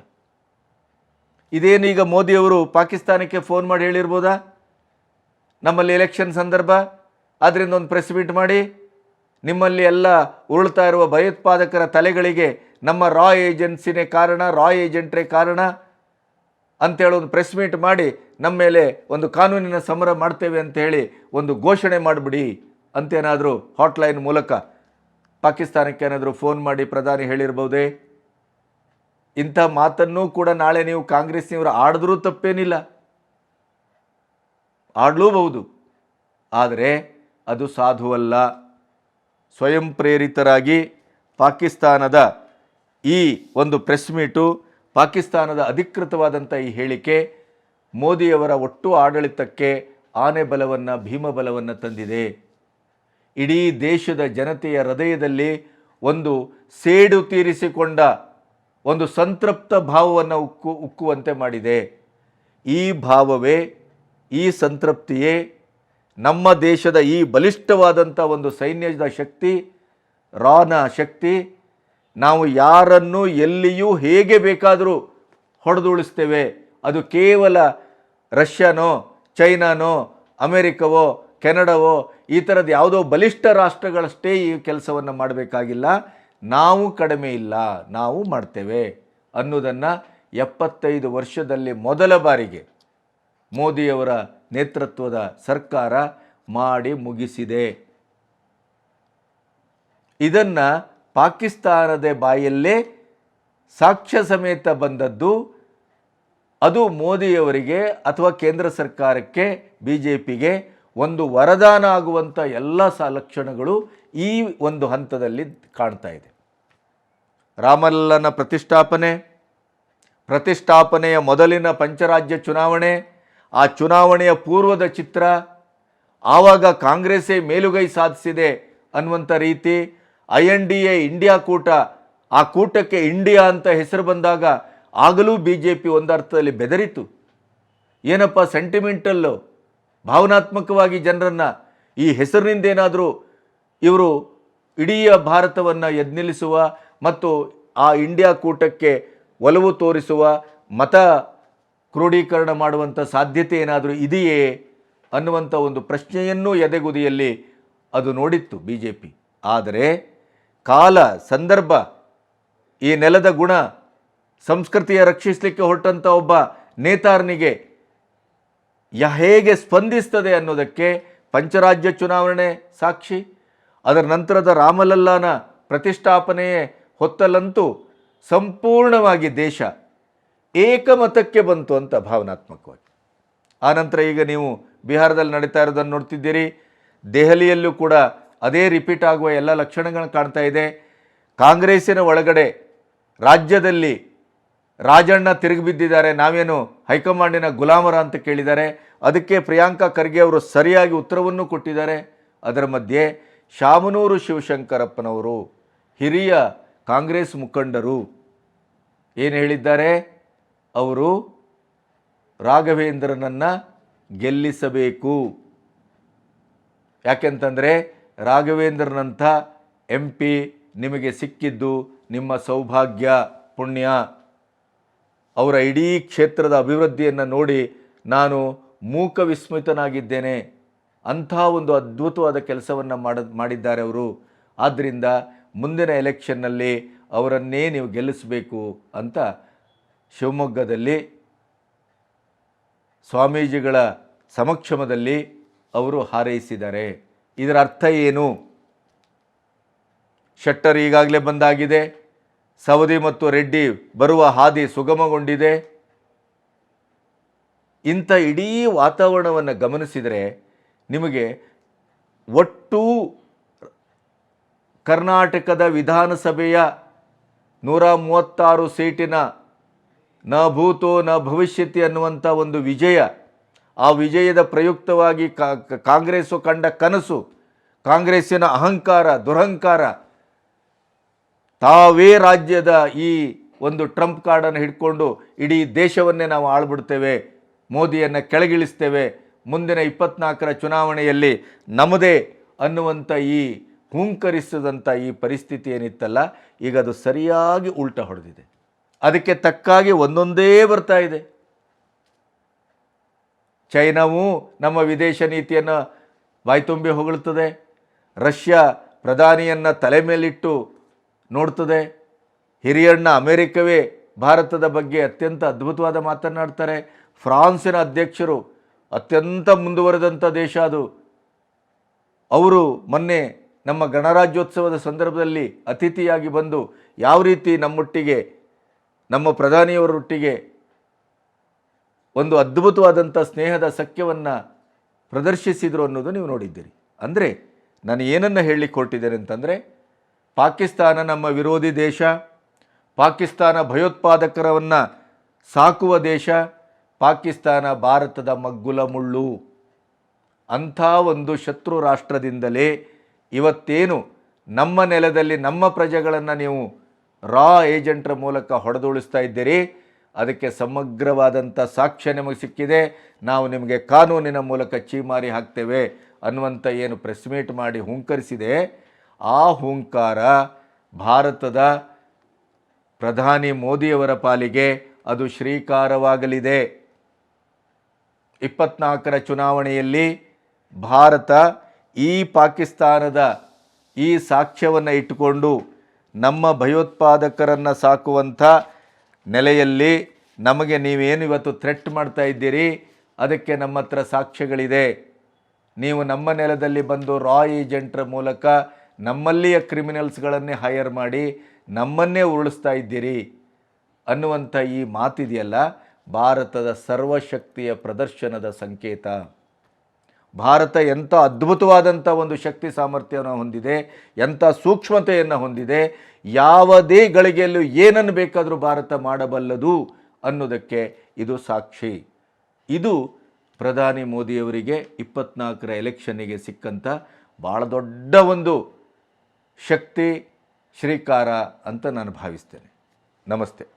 ಇದೇನೀಗ ಮೋದಿಯವರು ಪಾಕಿಸ್ತಾನಕ್ಕೆ ಫೋನ್ ಮಾಡಿ ಹೇಳಿರ್ಬೋದಾ? ನಮ್ಮಲ್ಲಿ ಎಲೆಕ್ಷನ್ ಸಂದರ್ಭ ಅದರಿಂದ ಒಂದು ಪ್ರೆಸ್ ಮೀಟ್ ಮಾಡಿ, ನಿಮ್ಮಲ್ಲಿ ಎಲ್ಲ ಉರುಳ್ತಾ ಇರುವ ಭಯೋತ್ಪಾದಕರ ತಲೆಗಳಿಗೆ ನಮ್ಮ ರಾ ಏಜೆನ್ಸಿನೇ ಕಾರಣ ರಾ ಏಜೆಂಟ್ರೇ ಕಾರಣ ಅಂತೇಳಿ ಒಂದು ಪ್ರೆಸ್ ಮೀಟ್ ಮಾಡಿ ನಮ್ಮ ಮೇಲೆ ಒಂದು ಕಾನೂನಿನ ಸಮರ ಮಾಡ್ತೇವೆ ಅಂತ ಹೇಳಿ ಒಂದು ಘೋಷಣೆ ಮಾಡಿಬಿಡಿ ಅಂತೇನಾದರೂ ಹಾಟ್ಲೈನ್ ಮೂಲಕ ಪಾಕಿಸ್ತಾನಕ್ಕೆ ಏನಾದರೂ ಫೋನ್ ಮಾಡಿ ಪ್ರಧಾನಿ ಹೇಳಿರ್ಬೋದೇ? ಇಂಥ ಮಾತನ್ನು ಕೂಡ ನಾಳೆ ನೀವು ಕಾಂಗ್ರೆಸ್ನವರು ಆಡಿದ್ರೂ ತಪ್ಪೇನಿಲ್ಲ. ಆಡಲೂಬಹುದು. ಆದರೆ ಅದು ಸಾಧುವಲ್ಲ. ಸ್ವಯಂ ಪ್ರೇರಿತರಾಗಿ ಪಾಕಿಸ್ತಾನದ ಈ ಒಂದು ಪ್ರೆಸ್ ಮೀಟು, ಪಾಕಿಸ್ತಾನದ ಅಧಿಕೃತವಾದಂಥ ಈ ಹೇಳಿಕೆ ಮೋದಿಯವರ ಒಟ್ಟು ಆಡಳಿತಕ್ಕೆ ಆನೆ ಬಲವನ್ನು ಭೀಮಬಲವನ್ನು ತಂದಿದೆ. ಇಡೀ ದೇಶದ ಜನತೆಯ ಹೃದಯದಲ್ಲಿ ಒಂದು ಸೇಡು ತೀರಿಸಿಕೊಂಡ ಒಂದು ಸಂತೃಪ್ತ ಭಾವವನ್ನು ಉಕ್ಕು, ಉಕ್ಕುವಂತೆ ಮಾಡಿದೆ. ಈ ಭಾವವೇ, ಈ ಸಂತೃಪ್ತಿಯೇ ನಮ್ಮ ದೇಶದ ಈ ಬಲಿಷ್ಠವಾದಂಥ ಒಂದು ಸೈನ್ಯದ ಶಕ್ತಿ, ರಾನ ಶಕ್ತಿ. ನಾವು ಯಾರನ್ನು ಎಲ್ಲಿಯೂ ಹೇಗೆ ಬೇಕಾದರೂ ಹೊಡೆದುಳಿಸ್ತೇವೆ ಅದು ಕೇವಲ ರಷ್ಯಾನೋ, ಚೈನಾನೋ, ಅಮೇರಿಕವೋ, ಕೆನಡಾವೋ ಈ ಥರದ ಯಾವುದೋ ಬಲಿಷ್ಠ ರಾಷ್ಟ್ರಗಳಷ್ಟೇ ಈ ಕೆಲಸವನ್ನು ಮಾಡಬೇಕಾಗಿಲ್ಲ. ನಾವು ಕಡಿಮೆ ಇಲ್ಲ, ನಾವು ಮಾಡ್ತೇವೆ ಅನ್ನೋದನ್ನು ಎಪ್ಪತ್ತೈದು ವರ್ಷದಲ್ಲಿ ಮೊದಲ ಬಾರಿಗೆ ಮೋದಿಯವರ ನೇತೃತ್ವದ ಸರ್ಕಾರ ಮಾಡಿ ಮುಗಿಸಿದೆ. ಇದನ್ನು ಪಾಕಿಸ್ತಾನದ ಬಾಯಲ್ಲೇ ಸಾಕ್ಷ್ಯ ಸಮೇತ ಬಂದದ್ದು ಅದು ಮೋದಿಯವರಿಗೆ ಅಥವಾ ಕೇಂದ್ರ ಸರ್ಕಾರಕ್ಕೆ ಬಿ ಜೆ ಒಂದು ವರದಾನ ಆಗುವಂಥ ಎಲ್ಲ ಲಕ್ಷಣಗಳು ಈ ಒಂದು ಹಂತದಲ್ಲಿ ಕಾಣ್ತಾ ಇದೆ. ರಾಮಲ್ಲನ ಪ್ರತಿಷ್ಠಾಪನೆ, ಪ್ರತಿಷ್ಠಾಪನೆಯ ಮೊದಲಿನ ಪಂಚರಾಜ್ಯ ಚುನಾವಣೆ, ಆ ಚುನಾವಣೆಯ ಪೂರ್ವದ ಚಿತ್ರ, ಆವಾಗ ಕಾಂಗ್ರೆಸ್ಸೇ ಮೇಲುಗೈ ಸಾಧಿಸಿದೆ ಅನ್ನುವಂಥ ರೀತಿ I N D A India ಕೂಟ, ಆ ಕೂಟಕ್ಕೆ ಇಂಡಿಯಾ ಅಂತ ಹೆಸರು ಬಂದಾಗ ಆಗಲೂ ಬಿ ಜೆ ಪಿ ಒಂದರ್ಥದಲ್ಲಿ ಬೆದರಿತು ಏನಪ್ಪ ಸೆಂಟಿಮೆಂಟಲ್ಲು ಭಾವನಾತ್ಮಕವಾಗಿ ಜನರನ್ನು ಈ ಹೆಸರಿನಿಂದೇನಾದರೂ ಇವರು ಇಡೀ ಭಾರತವನ್ನು ಎದ್ನಿಲ್ಲಿಸುವ ಮತ್ತು ಆ ಇಂಡಿಯಾ ಕೂಟಕ್ಕೆ ಒಲವು ತೋರಿಸುವ ಮತ ಕ್ರೋಢೀಕರಣ ಮಾಡುವಂಥ ಸಾಧ್ಯತೆ ಏನಾದರೂ ಇದೆಯೇ ಅನ್ನುವಂಥ ಒಂದು ಪ್ರಶ್ನೆಯನ್ನು ಎದೆಗುದಿಯಲ್ಲಿ ಅದು ನೋಡಿತ್ತು ಬಿ ಜೆ ಪಿ ಆದರೆ ಕಾಲ, ಸಂದರ್ಭ, ಈ ನೆಲದ ಗುಣ ಸಂಸ್ಕೃತಿಯ ರಕ್ಷಿಸಲಿಕ್ಕೆ ಹೊರಟಂಥ ಒಬ್ಬ ನೇತಾರನಿಗೆ ಯ ಹೇಗೆ ಸ್ಪಂದಿಸ್ತದೆ ಅನ್ನೋದಕ್ಕೆ ಪಂಚರಾಜ್ಯ ಚುನಾವಣೆ ಸಾಕ್ಷಿ. ಅದರ ನಂತರದ ರಾಮಲಲ್ಲಾನ ಪ್ರತಿಷ್ಠಾಪನೆಯೇ ಹೊತ್ತಲ್ಲಂತೂ ಸಂಪೂರ್ಣವಾಗಿ ದೇಶ ಏಕಮತಕ್ಕೆ ಬಂತು ಅಂತ ಭಾವನಾತ್ಮಕವಾಗಿ. ಆನಂತರ ಈಗ ನೀವು ಬಿಹಾರದಲ್ಲಿ ನಡೀತಾ ಇರೋದನ್ನು ನೋಡ್ತಿದ್ದೀರಿ. ದೆಹಲಿಯಲ್ಲೂ ಕೂಡ ಅದೇ ರಿಪೀಟ್ ಆಗುವ ಎಲ್ಲ ಲಕ್ಷಣಗಳನ್ನು ಕಾಣ್ತಾ ಇದೆ. ಕಾಂಗ್ರೆಸ್ಸಿನ ಒಳಗಡೆ ರಾಜ್ಯದಲ್ಲಿ ರಾಜಣ್ಣ ತಿರುಗಿ ಬಿದ್ದಿದ್ದಾರೆ. ನಾವೇನು ಹೈಕಮಾಂಡಿನ ಗುಲಾಮರ ಅಂತ ಕೇಳಿದ್ದಾರೆ ಅದಕ್ಕೆ ಪ್ರಿಯಾಂಕಾ ಖರ್ಗೆ ಅವರು ಸರಿಯಾಗಿ ಉತ್ತರವನ್ನು ಕೊಟ್ಟಿದ್ದಾರೆ. ಅದರ ಮಧ್ಯೆ ಶಾಮನೂರು ಶಿವಶಂಕರಪ್ಪನವರು ಹಿರಿಯ ಕಾಂಗ್ರೆಸ್ ಮುಖಂಡರು ಏನು ಹೇಳಿದ್ದಾರೆ? ಅವರು ರಾಘವೇಂದ್ರನನ್ನು ಗೆಲ್ಲಿಸಬೇಕು. ಯಾಕೆಂತಂದರೆ ರಾಘವೇಂದ್ರನಂಥ ಎಂ ಪಿ ನಿಮಗೆ ಸಿಕ್ಕಿದ್ದು ನಿಮ್ಮ ಸೌಭಾಗ್ಯ ಪುಣ್ಯ. ಅವರ ಇಡೀ ಕ್ಷೇತ್ರದ ಅಭಿವೃದ್ಧಿಯನ್ನು ನೋಡಿ ನಾನು ಮೂಕ ವಿಸ್ಮಿತನಾಗಿದ್ದೇನೆ ಅಂಥ ಒಂದು ಅದ್ಭುತವಾದ ಕೆಲಸವನ್ನು ಮಾಡ, ಮಾಡಿದ್ದಾರೆ ಅವರು. ಆದ್ದರಿಂದ ಮುಂದಿನ ಎಲೆಕ್ಷನ್ನಲ್ಲಿ ಅವರನ್ನೇ ನೀವು ಗೆಲ್ಲಿಸಬೇಕು ಅಂತ ಶಿವಮೊಗ್ಗದಲ್ಲಿ, ಸ್ವಾಮೀಜಿಗಳ ಸಮಕ್ಷಮದಲ್ಲಿ ಅವರು ಹಾರೈಸಿದ್ದಾರೆ. ಇದರ ಅರ್ಥ ಏನು? ಶೆಟ್ಟರ್ ಈಗಾಗಲೇ ಬಂದಾಗಿದೆ. ಸವದಿ ಮತ್ತು ರೆಡ್ಡಿ ಬರುವ ಹಾದಿ ಸುಗಮಗೊಂಡಿದೆ. ಇಂಥ ಇಡೀ ವಾತಾವರಣವನ್ನು ಗಮನಿಸಿದರೆ ನಿಮಗೆ ಒಟ್ಟು ಕರ್ನಾಟಕದ ವಿಧಾನಸಭೆಯ ನೂರ ಮೂವತ್ತಾರು ಸೀಟಿನ ನ ಭೂತೋ ನ ಭವಿಷ್ಯತಿ ಅನ್ನುವಂಥ ಒಂದು ವಿಜಯ, ಆ ವಿಜಯದ ಪ್ರಯುಕ್ತವಾಗಿ ಕಾಂಗ್ರೆಸ್ಸು ಕಂಡ ಕನಸು, ಕಾಂಗ್ರೆಸ್ಸಿನ ಅಹಂಕಾರ, ದುರಹಂಕಾರ ತಾವೇ ರಾಜ್ಯದ ಈ ಒಂದು ಟ್ರಂಪ್ ಕಾರ್ಡನ್ನು ಹಿಡ್ಕೊಂಡು ಇಡೀ ದೇಶವನ್ನೇ ನಾವು ಆಳ್ಬಿಡ್ತೇವೆ, ಮೋದಿಯನ್ನು ಕೆಳಗಿಳಿಸ್ತೇವೆ. ಮುಂದಿನ ಇಪ್ಪತ್ನಾಲ್ಕರ ಚುನಾವಣೆಯಲ್ಲಿ ನಮ್ಮದೇ ಅನ್ನುವಂಥ ಈ ಹೂಂಕರಿಸಿದಂಥ ಈ ಪರಿಸ್ಥಿತಿ ಏನಿತ್ತಲ್ಲ, ಈಗ ಅದು ಸರಿಯಾಗಿ ಉಲ್ಟ ಹೊಡೆದಿದೆ. ಅದಕ್ಕೆ ತಕ್ಕಾಗಿ ಒಂದೊಂದೇ ಬರ್ತಾ ಇದೆ. ಚೈನಾವು ನಮ್ಮ ವಿದೇಶ ನೀತಿಯನ್ನು ಬಾಯ್ತುಂಬಿ ಹೊಗಳುತ್ತದೆ ರಷ್ಯಾ ಪ್ರಧಾನಿಯನ್ನು ತಲೆ ಮೇಲಿಟ್ಟು ನೋಡ್ತದೆ. ಹಿರಿಯಣ್ಣ ಅಮೆರಿಕವೇ ಭಾರತದ ಬಗ್ಗೆ ಅತ್ಯಂತ ಅದ್ಭುತವಾದ ಮಾತನಾಡ್ತಾರೆ. ಫ್ರಾನ್ಸಿನ ಅಧ್ಯಕ್ಷರು ಅತ್ಯಂತ ಮುಂದುವರೆದಂಥ ದೇಶ ಅದು. ಅವರು ಮೊನ್ನೆ ನಮ್ಮ ಗಣರಾಜ್ಯೋತ್ಸವದ ಸಂದರ್ಭದಲ್ಲಿ ಅತಿಥಿಯಾಗಿ ಬಂದು ಯಾವ ರೀತಿ ನಮ್ಮೊಟ್ಟಿಗೆ, ನಮ್ಮ ಪ್ರಧಾನಿಯವರೊಟ್ಟಿಗೆ ಒಂದು ಅದ್ಭುತವಾದಂಥ ಸ್ನೇಹದ ಸಖ್ಯವನ್ನು ಪ್ರದರ್ಶಿಸಿದರು ಅನ್ನೋದು ನೀವು ನೋಡಿದ್ದೀರಿ. ಅಂದರೆ ನಾನು ಏನನ್ನು ಹೇಳಲಿಕ್ಕೆ ಹೊರಟಿದ್ದೇನೆ ಅಂತಂದರೆ ಪಾಕಿಸ್ತಾನ ನಮ್ಮ ವಿರೋಧಿ ದೇಶ, ಪಾಕಿಸ್ತಾನ ಭಯೋತ್ಪಾದಕರವನ್ನು ಸಾಕುವ ದೇಶ, ಪಾಕಿಸ್ತಾನ ಭಾರತದ ಮಗ್ಗುಲ ಮುಳ್ಳು. ಅಂಥ ಒಂದು ಶತ್ರು ರಾಷ್ಟ್ರದಿಂದಲೇ ಇವತ್ತೇನು ನಮ್ಮ ನೆಲದಲ್ಲಿ ನಮ್ಮ ಪ್ರಜೆಗಳನ್ನು ನೀವು ರಾ ಏಜೆಂಟ್ರ ಮೂಲಕ ಹೊಡೆದುಳಿಸ್ತಾ ಇದ್ದೀರಿ, ಅದಕ್ಕೆ ಸಮಗ್ರವಾದಂಥ ಸಾಕ್ಷ್ಯ ನಿಮಗೆ ಸಿಕ್ಕಿದೆ. ನಾವು ನಿಮಗೆ ಕಾನೂನಿನ ಮೂಲಕ ಚೀಮಾರಿ ಹಾಕ್ತೇವೆ ಅನ್ನುವಂಥ ಏನು ಪ್ರೆಸ್ ಮೀಟ್ ಮಾಡಿ ಹುಂಕರಿಸಿದೆ. ಆ ಹೂಂಕಾರ ಭಾರತದ ಪ್ರಧಾನಿ ಮೋದಿಯವರ ಪಾಲಿಗೆ ಅದು ಶ್ರೀಕಾರವಾಗಲಿದೆ. ಇಪ್ಪತ್ನಾಲ್ಕರ ಚುನಾವಣೆಯಲ್ಲಿ ಭಾರತ ಈ ಪಾಕಿಸ್ತಾನದ ಈ ಸಾಕ್ಷ್ಯವನ್ನು ಇಟ್ಟುಕೊಂಡು ನಮ್ಮ ಭಯೋತ್ಪಾದಕರನ್ನು ಸಾಕುವಂಥ ನೆಲೆಯಲ್ಲಿ ನಮಗೆ ನೀವೇನು ಇವತ್ತು ಥ್ರೆಟ್ ಮಾಡ್ತಾ ಇದ್ದೀರಿ? ಅದಕ್ಕೆ ನಮ್ಮ ಹತ್ರ ಸಾಕ್ಷ್ಯಗಳಿದೆ. ನೀವು ನಮ್ಮ ನೆಲದಲ್ಲಿ ಬಂದು ರಾ ಏಜೆಂಟ್ರ ಮೂಲಕ ನಮ್ಮಲ್ಲಿಯ ಕ್ರಿಮಿನಲ್ಸ್ಗಳನ್ನೇ ಹೈಯರ್ ಮಾಡಿ ನಮ್ಮನ್ನೇ ಉರುಳಿಸ್ತಾ ಇದ್ದೀರಿ ಅನ್ನುವಂಥ ಈ ಮಾತಿದೆಯಲ್ಲ ಭಾರತದ ಸರ್ವಶಕ್ತಿಯ ಪ್ರದರ್ಶನದ ಸಂಕೇತ. ಭಾರತ ಎಂಥ ಅದ್ಭುತವಾದಂಥ ಒಂದು ಶಕ್ತಿ ಸಾಮರ್ಥ್ಯವನ್ನು ಹೊಂದಿದೆ, ಎಂಥ ಸೂಕ್ಷ್ಮತೆಯನ್ನು ಹೊಂದಿದೆ ಯಾವುದೇ ಗಳಿಗೆಯಲ್ಲೂ ಏನನ್ನು ಬೇಕಾದರೂ ಭಾರತ ಮಾಡಬಲ್ಲದು ಅನ್ನೋದಕ್ಕೆ ಇದು ಸಾಕ್ಷಿ. ಇದು ಪ್ರಧಾನಿ ಮೋದಿಯವರಿಗೆ ಇಪ್ಪತ್ನಾಲ್ಕರ ಎಲೆಕ್ಷನ್ನಿಗೆ ಸಿಕ್ಕಂಥ ಭಾಳ ದೊಡ್ಡ ಒಂದು ಶಕ್ತಿ ಶ್ರೀಕಾರ ಅಂತ ನಾನು ಭಾವಿಸ್ತೇನೆ. ನಮಸ್ತೆ.